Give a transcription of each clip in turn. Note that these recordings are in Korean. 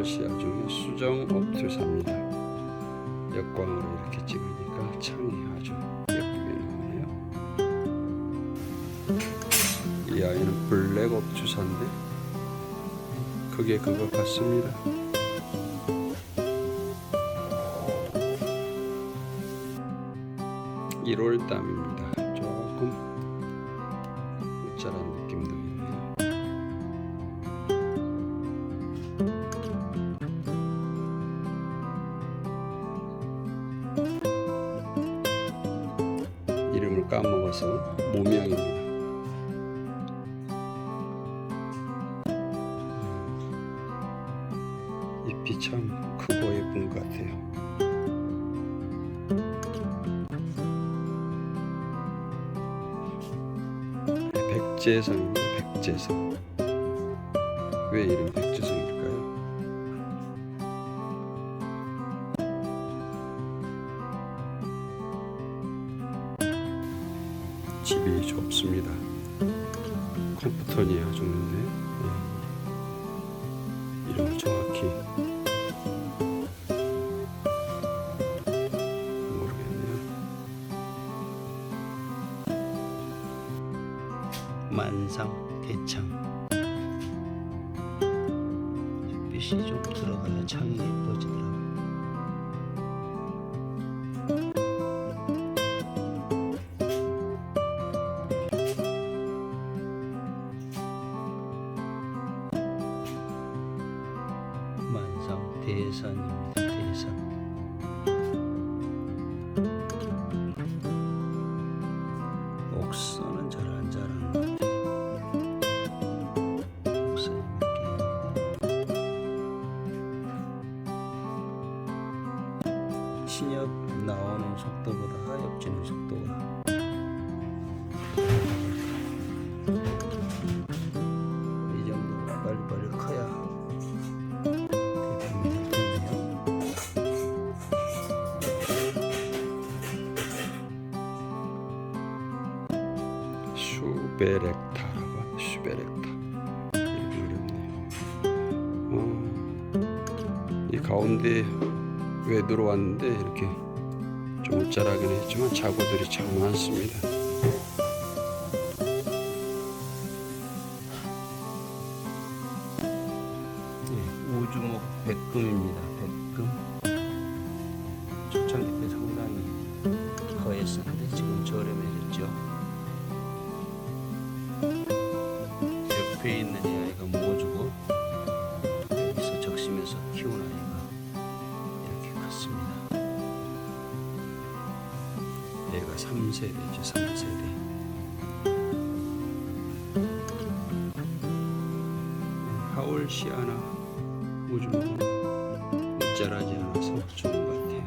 서울시 아중의 수정 옵투사입니다. 역광으로 이렇게 찍으니까 창이 아주 예쁘게 나오네요. 이 아이는 블랙 옵투사인데 그게 그거 같습니다. 일월 땀입니다. 까먹어서 모명입니다. 잎이 참 크고 예쁜 것 같아요. 백제성입니다. 백제성. 왜 이름 백 집이 좁습니다. 컴퓨터니아 정도인데 네. 이름을 정확히 모르겠네요. 만상 대창 햇빛이 좀 들어가야 창이 대산입니다. 대산. 옥선은 잘 안 자라는 것 같아요. 신엽 나오는 속도보다 하엽지는 속도가 슈베렉타라고 슈베렉타. 어렵네요. 어, 이 가운데 왜 들어왔는데 이렇게 좀 웃자라긴 했지만 자구들이 참 많습니다 얘가 3세대죠, 3세대. 하울 시아나 모주는 웃자라지 않아서 좋은 것 같아요.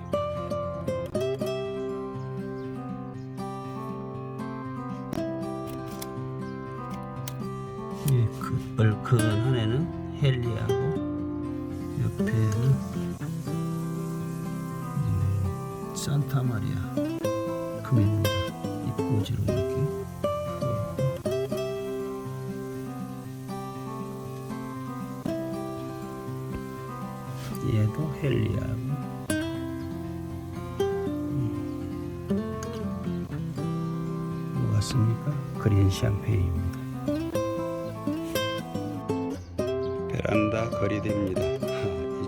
예, 그 얼큰한 애는 헬리하고 옆에는 음, 산타 마리아 금입니다. 잎꽂이로 이렇게 얘도 헬리하고 음, 뭐 같습니까? 그린 샴페인입니다. 베란다 거리대입니다.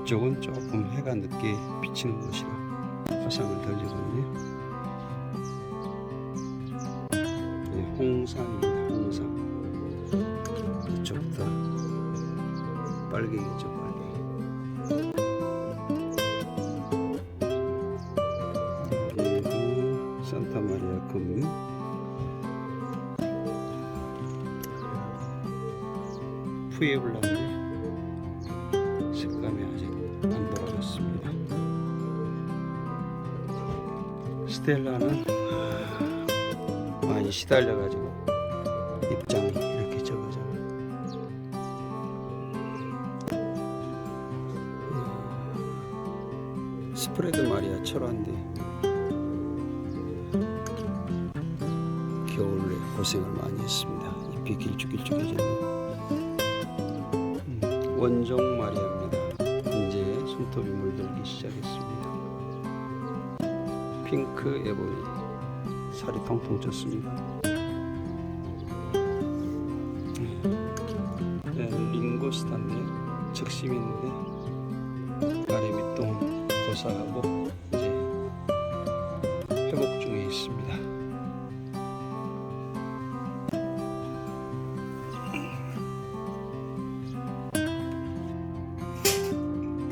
이쪽은 조금 해가 늦게 비치는 곳이라 화상을 덜 입었네요. 홍산입니다. 홍산. 이쪽부터 빨갱이죠, 빨갱이. 그리고 산타 마리아 금융. 푸에블라인데 식감이 아직 안 돌아갔습니다. 스텔라는 많이 시달려가지고 입장이 이렇게 적어져요. 스프레드 마리아 철화인데 겨울에 고생을 많이 했습니다. 잎이 길쭉길쭉해졌네요. 음, 원종 마리아입니다. 손톱이 물들기 시작했습니다. 핑크 에보니 살이 통통 쪘습니다. 네, 링고스탄데 적심인데 아래 밑동 고사하고 이제 회복 중에 있습니다.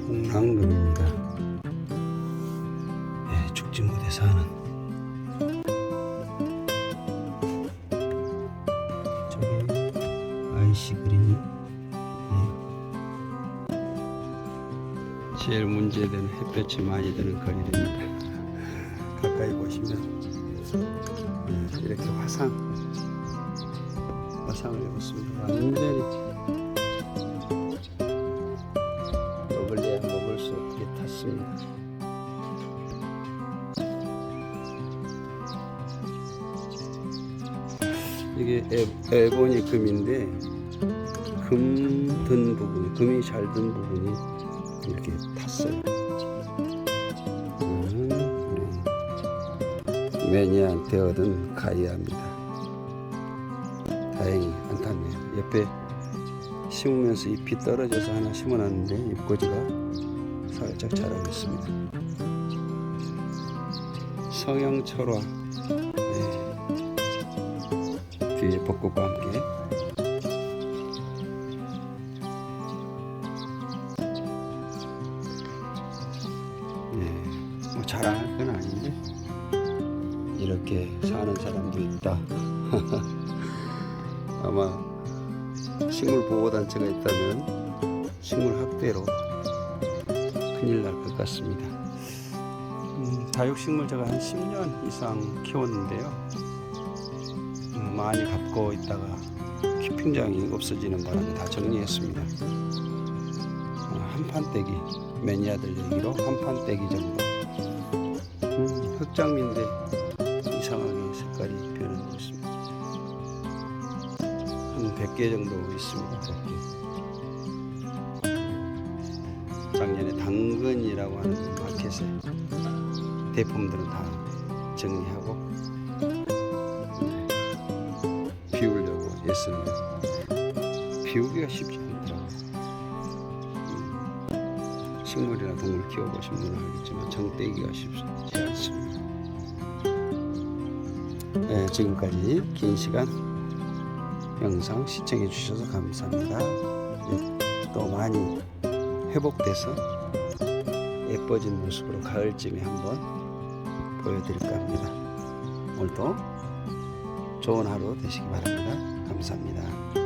봉랑금입니다. 예, 죽지 못해 사는 아이시 그린이 예. 제일 문제되는 햇볕이 많이 드는 거리입니다. 가까이 보시면 예, 이렇게 화상 화상을 입었습니다. 완전히 먹을래야 먹을 수 없게 탔습니다. 이게 에, 에보니 금인데 금 든 부분이 금이 잘 든 부분이 이렇게 탔어요. 음, 우리 매니아한테 얻은 가이아입니다. 다행히 안 탔네요. 옆에 심으면서 잎이 떨어져서 하나 심어놨는데 잎꽂이가 살짝 자라고 있습니다. 성형 철화 네. 뒤에 벚꽃과 함께 자랑할 건 아닌데 이렇게 사는 사람도 있다. 아마 식물 보호 단체가 있다면 식물 학대로 큰일 날 것 같습니다. 음, 다육식물 제가 한 10년 이상 키웠는데요. 음, 많이 갖고 있다가 키핑장이 없어지는 바람에 다 정리했습니다. 어, 한판떼기 매니아들 얘기로 한판떼기 정도. 음, 흑장미인데 이상하게 색깔이 변하고 있습니다. 한 100개 정도 있습니다. 100개. 작년에 당근이라고 하는 마켓에 대품들은 다 정리하고 네, 비우려고 애쓰는데 비우기가 쉽지 않더라고요. 음, 식물이나 동물 키워보신 분은 알겠지만 정떼기가 쉽지 않습니다. 네, 지금까지 긴 시간 영상 시청해 주셔서 감사합니다. 네, 또 많이 회복돼서 예뻐진 모습으로 가을쯤에 한번 보여드릴까 합니다. 오늘도 좋은 하루 되시기 바랍니다. 감사합니다.